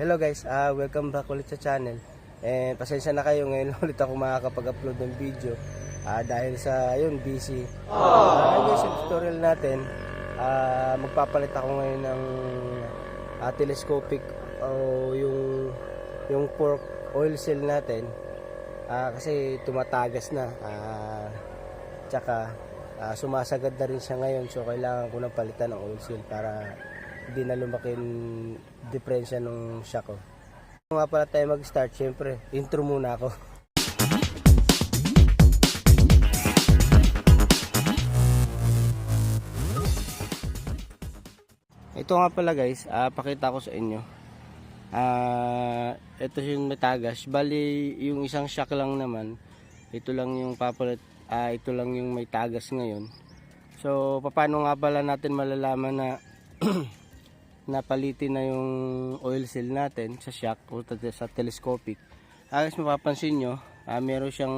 Hello guys, ah welcome back ulit sa channel. And pasensya na kayo ngayon ulit ako makakapag-upload ng video ah dahil sa yun busy. Ah guys, yung tutorial natin, ah magpapalit ako ngayon ng ah, telescopic o yung yung pork oil seal natin. Ah kasi tumatagas na. Ah tsaka ah, sumasagad na rin siya ngayon so kailangan ko ng palitan ng oil seal para hindi na lumaking diferensya ng shock ko. Kung nga pala tayo mag-start, syempre, intro muna ako. Ito nga pala guys, ah, pakita ko sa inyo. Ah, ito yung metagas. Bali, yung isang shock lang naman. Ito lang yung papalit, ah, ito lang yung may tagas ngayon. So, paano nga pala natin malalaman na napalitin na yung oil seal natin sa shock o sa telescopic. Guys, mapapansin nyo, ah, meron siyang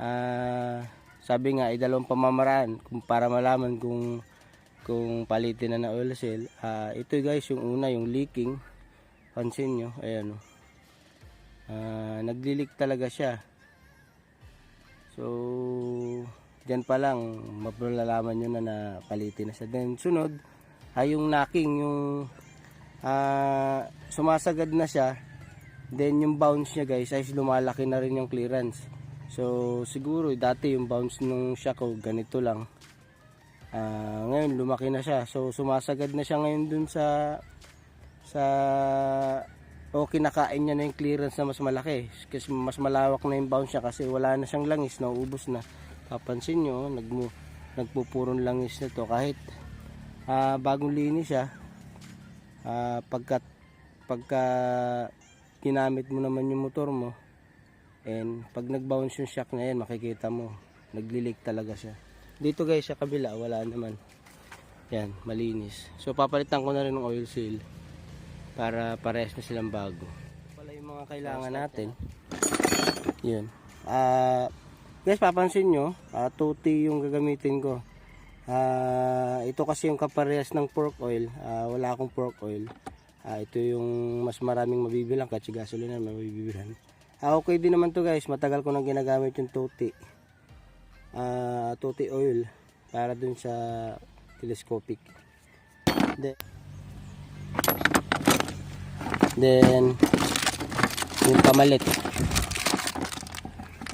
ah, sabi nga, ay dalawang pamamaraan kung para malaman kung kung palitin na na oil seal. Ah, ito guys, yung una, yung leaking. Pansin nyo, ayan o. Ah, naglilik talaga siya. So, dyan pa lang, mapalalaman nyo na na palitin na siya. Then, sunod, ay yung knocking, yung ah, sumasagad na siya. Then, yung bounce niya guys, ay lumalaki na rin yung clearance. So, siguro, dati yung bounce nung shock ko, ganito lang. Ah, ngayon, lumaki na siya. So, sumasagad na siya ngayon dun sa sa o kinakain niya na yung clearance na mas malaki kasi mas malawak na yung bounce niya kasi wala na siyang langis naubos na papansin nyo nagmu, nagpupurong langis na to kahit ah, bagong linis siya ah, pagka pagka ginamit mo naman yung motor mo and pag nag-bounce yung shock na yan makikita mo naglilik talaga siya dito guys sa kabila wala naman yan malinis so papalitan ko na rin ng oil seal para parehas na silang bago. Pala yung mga kailangan natin. Yun. Ah, guys, papansin nyo, ah, tuti yung gagamitin ko. Ah, ito kasi yung kaparehas ng pork oil. Ah, wala akong pork oil. Ah, ito yung mas maraming mabibilang kasi gasolina mabibilang. Ah, okay din naman to guys. Matagal ko nang ginagamit yung tuti. Ah, tuti oil para dun sa telescopic. Then, Then, yung pamalit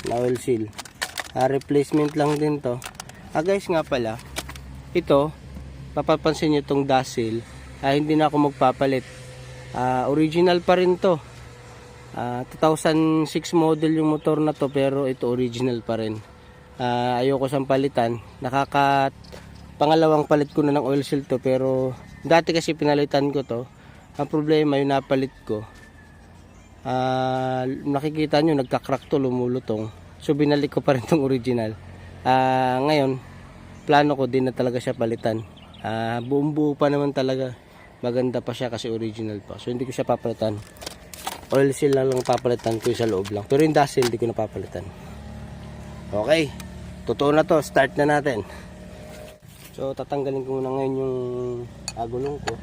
na oil seal. Ah, replacement lang din to. Ah guys nga pala, ito, mapapansin nyo itong dust seal, ah, hindi na ako magpapalit. Ah, original pa rin to. Ah, 2006 model yung motor na to pero ito original pa rin. Ah, ayoko siyang palitan. Nakaka pangalawang palit ko na ng oil seal to pero dati kasi pinalitan ko to ang problema yung napalit ko ah nakikita nyo nagka-crack to lumulutong so binalik ko pa rin tong original ah ngayon plano ko din na talaga siya palitan. Ah buong buo pa naman talaga. Maganda pa siya kasi original pa. So hindi ko siya papalitan. Oil seal lang lang papalitan ko sa loob lang. Pero yung dust hindi ko na papalitan okay. Totoo na to. Start na natin. So tatanggalin ko muna ngayon yung agulong ko.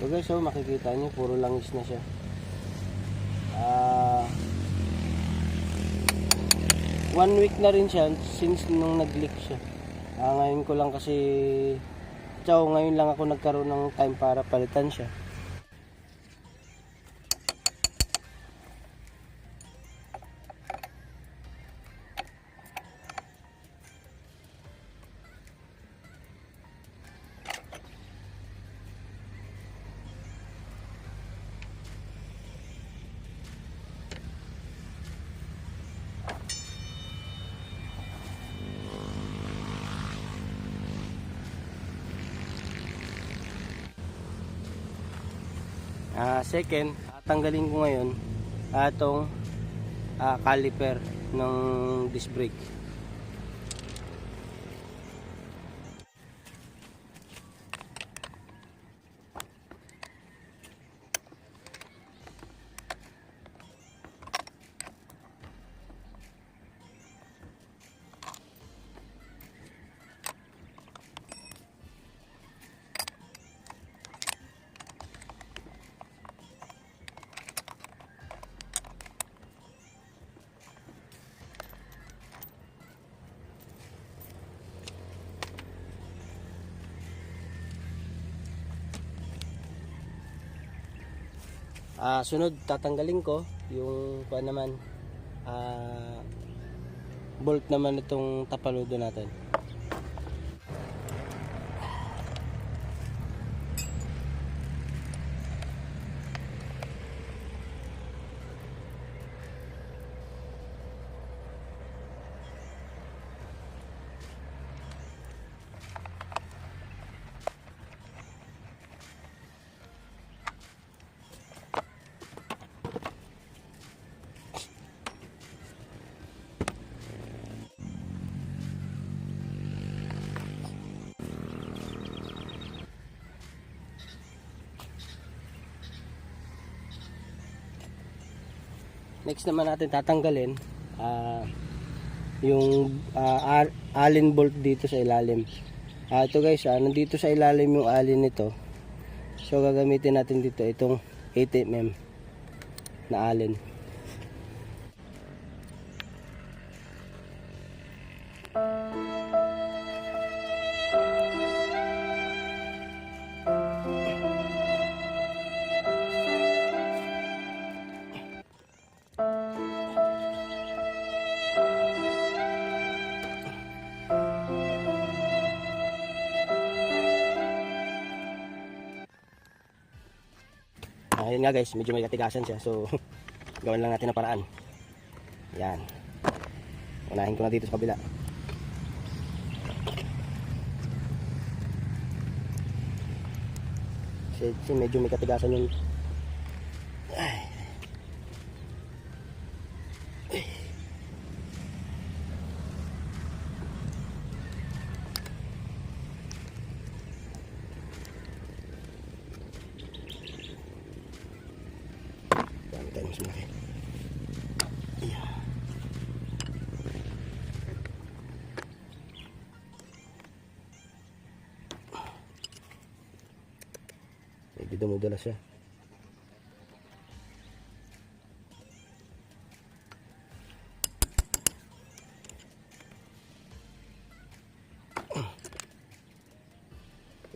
So guys, so makikita nyo, puro langis na siya. Ah, one week na rin siya since nung nag-leak siya. Ah, ngayon ko lang kasi, chow, ngayon lang ako nagkaroon ng time para palitan siya. Ah, second, tanggalin ko ngayon atong ah, caliper ng disc brake. Ah, sunod tatanggalin ko yung kuan naman ah bolt naman itong tapaludo natin. Next naman natin tatanggalin ah yung al- allen bolt dito sa ilalim. Ah ito guys, ah, nandito sa ilalim yung allen nito. So gagamitin natin dito itong 8mm na allen. Nga guys, medyo may katigasan siya. So, gawin lang natin ng paraan. Yan. Unahin ko na dito sa kabila. Kasi medyo may katigasan yung... Ay. Dami tayo mas malaki. Yeah. Medyo dumudala siya.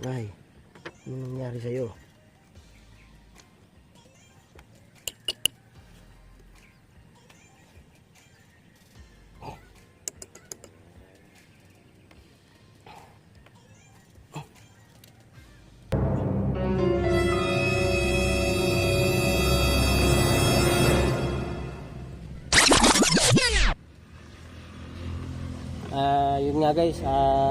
Ay, ano nangyari sa'yo? Ah, yun nga guys, ah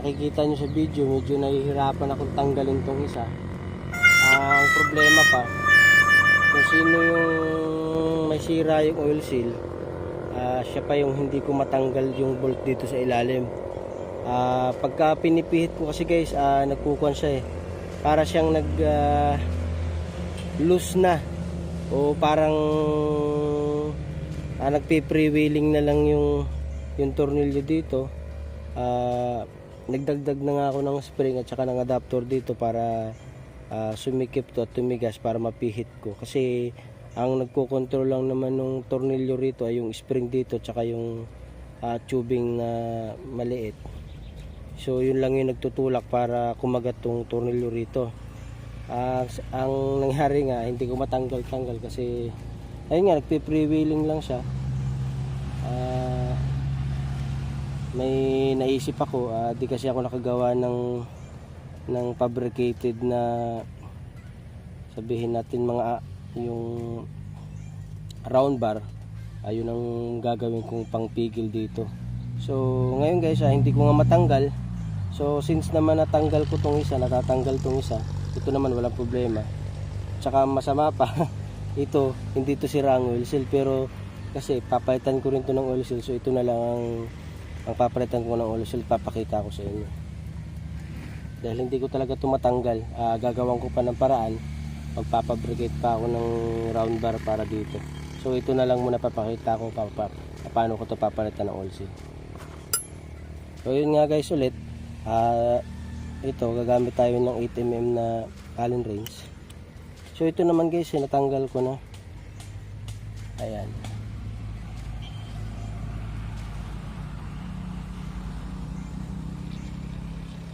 nakikita nyo sa video, medyo nahihirapan akong tanggalin tong isa. Ah, ang problema pa, kung sino yung may sira yung oil seal, ah, siya pa yung hindi ko matanggal yung bolt dito sa ilalim. Ah, pagka pinipihit ko kasi guys, ah, nagkukuhan siya eh. Para siyang nag ah, loose na o parang ah, nagpe-freewheeling na lang yung yung tornilyo dito ah nagdagdag na nga ako ng spring at saka ng adapter dito para ah, sumikip to at tumigas para mapihit ko. Kasi ang nagko-control lang naman ng tornilyo rito ay yung spring dito at saka yung ah, tubing na maliit. So yun lang yung nagtutulak para kumagat tong tornilyo rito. S- ang nangyari nga hindi ko matanggal-tanggal kasi ayun nga nagpe-freewheeling lang siya. Ah, may naisip ako ah, di kasi ako nakagawa ng ng fabricated na sabihin natin mga ah, yung round bar ayun ang gagawin kong pangpigil dito. So ngayon guys ah, hindi ko nga matanggal. So since naman natanggal ko tong isa natatanggal tong isa ito naman walang problema. Tsaka masama pa ito hindi to sira ang oil seal pero kasi papalitan ko rin to ng oil seal so ito na lang ang ang papalitan ko ng oil seal papakita ko sa inyo. Dahil hindi ko talaga ito matanggal ah, gagawan ko pa ng paraan magpapabricate pa ako ng round bar para dito. So ito na lang muna papakita ko pa, pa, paano ko to papalitan ng oil seal so yun nga guys ulit. Ah, ito gagamit tayo ng 8mm na Allen wrench so ito naman guys eh, ko na. Ayan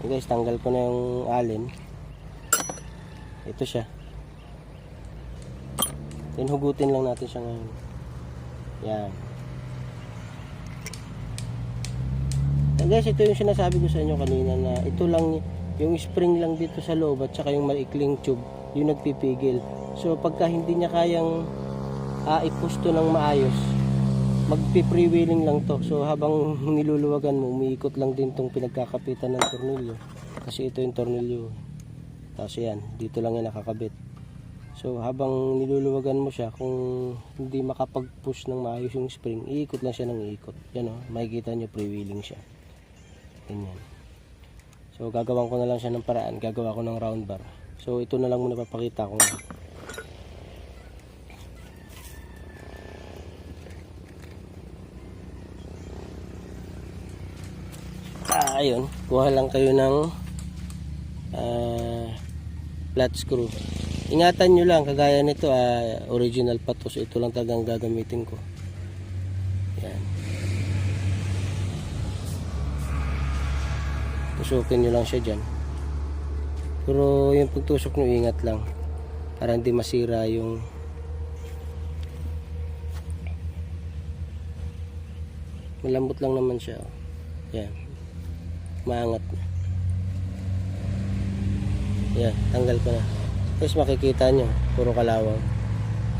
So guys, tanggal ko na yung allen. Ito siya. Then hugutin lang natin siya ngayon. Yan. And guys, ito yung sinasabi ko sa inyo kanina na ito lang yung spring lang dito sa loob at saka yung maikling tube yung nagpipigil. So pagka hindi niya kayang uh, ipusto ng maayos, magpi-freewheeling lang to. So habang niluluwagan mo, umiikot lang din tong pinagkakapitan ng tornilyo. Kasi ito yung tornilyo. Tapos yan, dito lang yan nakakabit. So habang niluluwagan mo siya, kung hindi makapag-push ng maayos yung spring, iikot lang siya ng iikot. Yan o, makikita nyo freewheeling siya. Ganyan. So gagawan ko na lang siya ng paraan, gagawa ko ng round bar. So ito na lang muna papakita ko. Ah, ayun, kuha lang kayo ng ah, flat screw. Ingatan nyo lang, kagaya nito, ah, original pa to. So ito lang talagang gagamitin ko. Yan. Tusukin nyo lang siya dyan. Pero yung pagtusok nyo, ingat lang. Para hindi masira yung malambot lang naman siya. oh. Yan. Maangat na. Yan, tanggal ko na. Tapos makikita nyo, puro kalawang.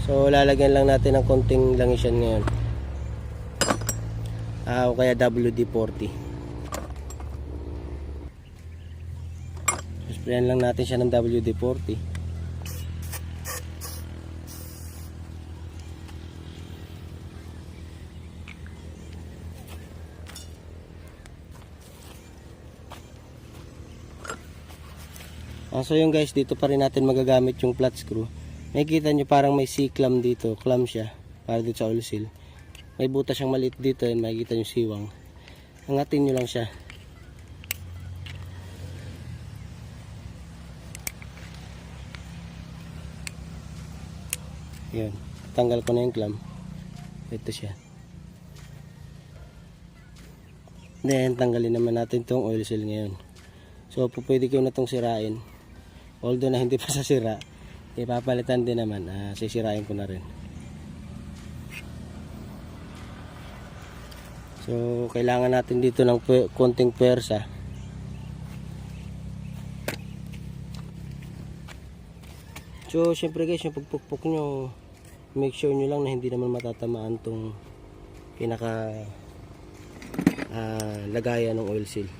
So, lalagyan lang natin ng konting langis yan ngayon. Ah, o kaya WD-40. Sprayan lang natin siya ng WD-40. Ah, so yung guys, dito pa rin natin magagamit yung flat screw. Makikita nyo parang may C-clamp dito, clamp siya, para dito sa oil seal. May butas siyang maliit dito, and makikita nyo siwang. Angatin nyo lang siya. Yun, tanggal ko na yung clamp. Ito siya. Then, tanggalin naman natin tong oil seal ngayon. So, pwede ko na itong sirain. Although na hindi pa sa sira, ipapalitan din naman. Ah, sisirain ko na rin. So, kailangan natin dito ng konting pwersa. So, syempre guys, yung pagpukpok nyo, make sure nyo lang na hindi naman matatamaan tong pinaka ah, lagayan ng oil seal.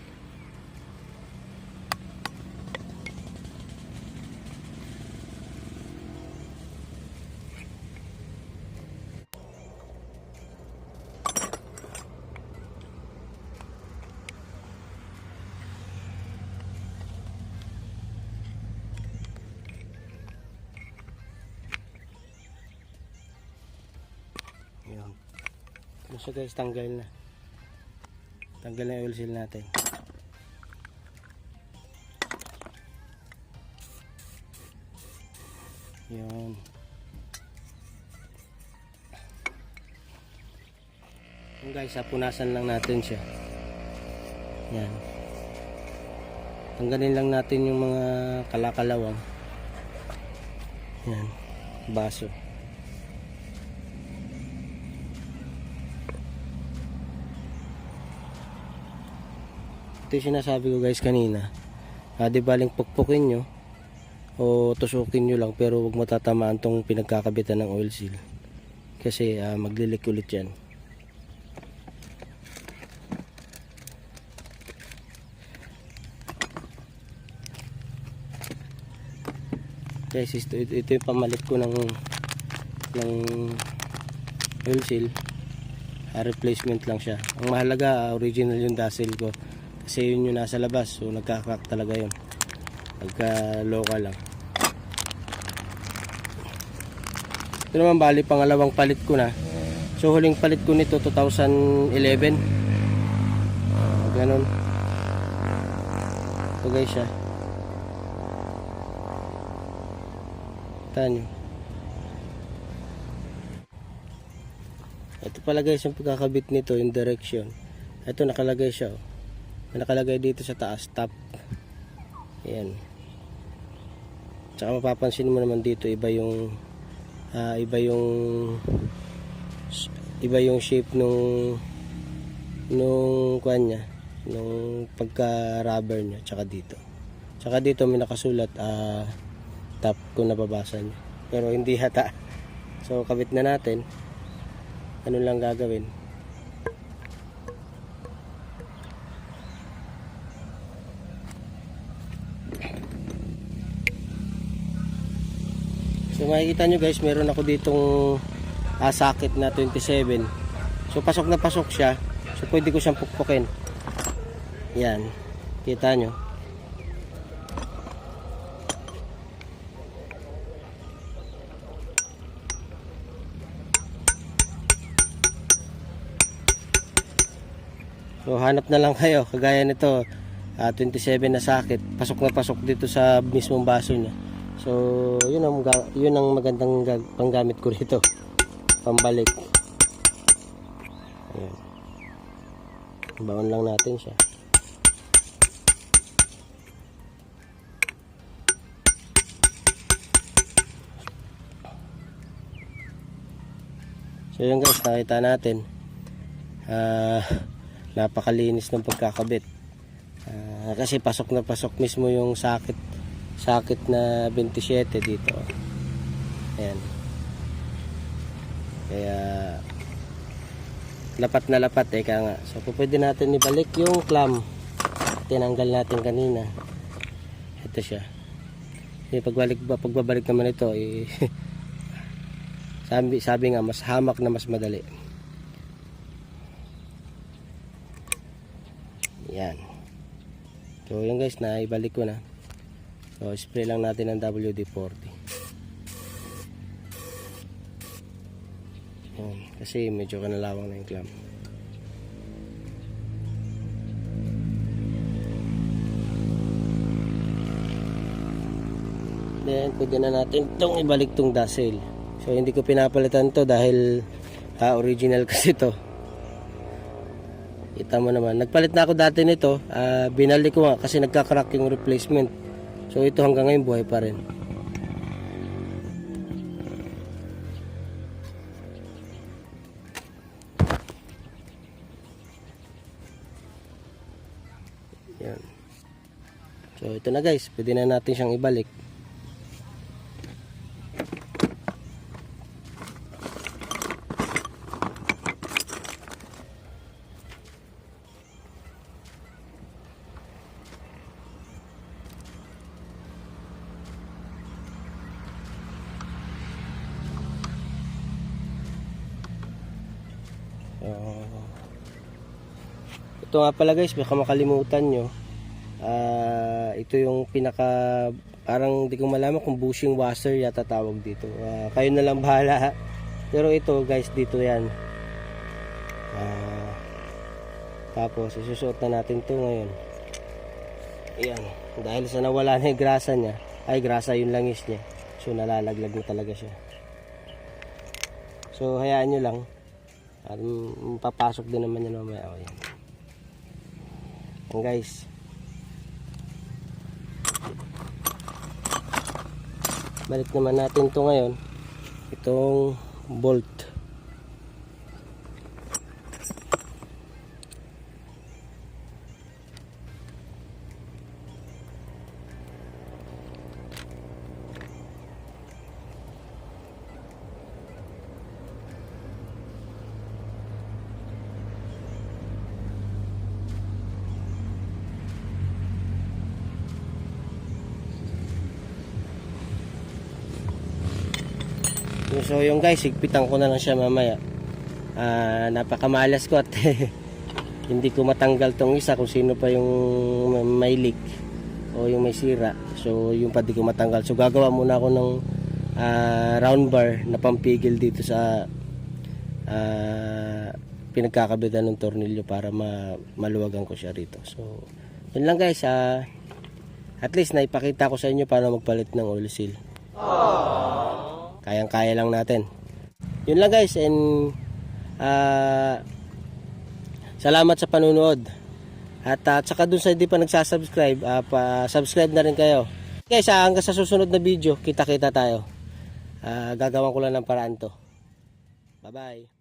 Yun. Ano siya guys, tanggal na. Tanggal na yung oil seal natin. Yun. Yun guys, punasan lang natin siya. Yan. Tanggalin lang natin yung mga kalakalawang. Yan. Baso. Ito yung sinasabi ko guys kanina. Ah, di baling pukpukin nyo o tusukin nyo lang pero huwag matatamaan tong pinagkakabitan ng oil seal. Kasi ah, maglilik ulit yan. Guys ito, ito, ito yung pamalit ko ng ng oil seal. Ah, replacement lang siya. Ang mahalaga ah, original yung dazzle ko kasi yun yung nasa labas so nagkakrak talaga yun. Pagka local lang. Ito naman bali pangalawang palit ko na. So huling palit ko nito 2011 ganun ito guys siya tanyo ito pala guys yung pagkakabit nito yung direction. Ito nakalagay siya oh na nakalagay dito sa taas top. Ayan. Tsaka mapapansin mo naman dito iba yung ah, iba yung iba yung shape nung nung kwan niya nung pagka rubber niya tsaka dito. Tsaka dito may nakasulat ah top kung nababasa niyo pero hindi hata so kabit na natin. Ano lang gagawin So makikita nyo guys, meron ako ditong ah, socket na 27. So pasok na pasok siya. So pwede ko siyang pukpukin. Yan. Kita nyo. So hanap na lang kayo. Kagaya nito, ah, 27 na socket. Pasok na pasok dito sa mismong baso niya. So, yun ang, yun ang magandang ga- panggamit ko rito. Pambalik. Ayan. Baon lang natin siya. So yun guys, nakita natin. Ah, napakalinis ng pagkakabit. Ah, kasi pasok na pasok mismo yung sakit sakit na 27 dito. Ayan. Kaya lapat na lapat eh nga. So pwede natin ibalik yung clam. Tinanggal natin kanina. Ito siya. Eh, pagbalik pagbabalik naman ito eh, sabi, sabi nga mas hamak na mas madali. Yan. So yun guys, naibalik ko na. So, spray lang natin ng WD-40. Yan. Kasi medyo kanalawang na yung clamp. Then, pwede na natin itong ibalik tong dazzle. So, hindi ko pinapalitan to dahil ah, original kasi to. Kita mo naman. Nagpalit na ako dati nito. ah, binalik ko nga kasi nagka-crack yung replacement. So ito hanggang ngayon buhay pa rin. Yan. So ito na guys, pwede na natin siyang ibalik. Ito nga pala guys, baka makalimutan nyo. Ah, ito yung pinaka parang di ko malaman kung bushing washer yata tawag dito. Ah, kayo na lang bahala. Pero ito guys, dito yan. Ah, tapos isusuot na natin to ngayon. Ayan. Dahil sa nawala na yung grasa niya, ay grasa yung langis niya. So nalalaglag na talaga siya. So hayaan nyo lang. At mm, papasok din naman yan mamaya. O, yan. Yan guys. Balik naman natin to ngayon. Itong bolt. So yung guys, higpitan ko na lang siya mamaya. Ah, napakamalas ko at hindi ko matanggal tong isa kung sino pa yung may leak o yung may sira. So yung pa ko matanggal. So gagawa muna ako ng ah, round bar na pampigil dito sa ah, pinagkakabitan ng tornilyo para ma maluwagan ko siya rito. So yun lang guys. ah at least naipakita ko sa inyo paano magpalit ng oil seal. Kayang-kaya lang natin. Yun lang guys and ah, salamat sa panunood. At uh, saka dun sa hindi pa nagsasubscribe, ah, pa-subscribe na rin kayo. Guys, ah, hanggang sa susunod na video, kita-kita tayo. Ah, gagawan ko lang ng paraan to. Bye-bye.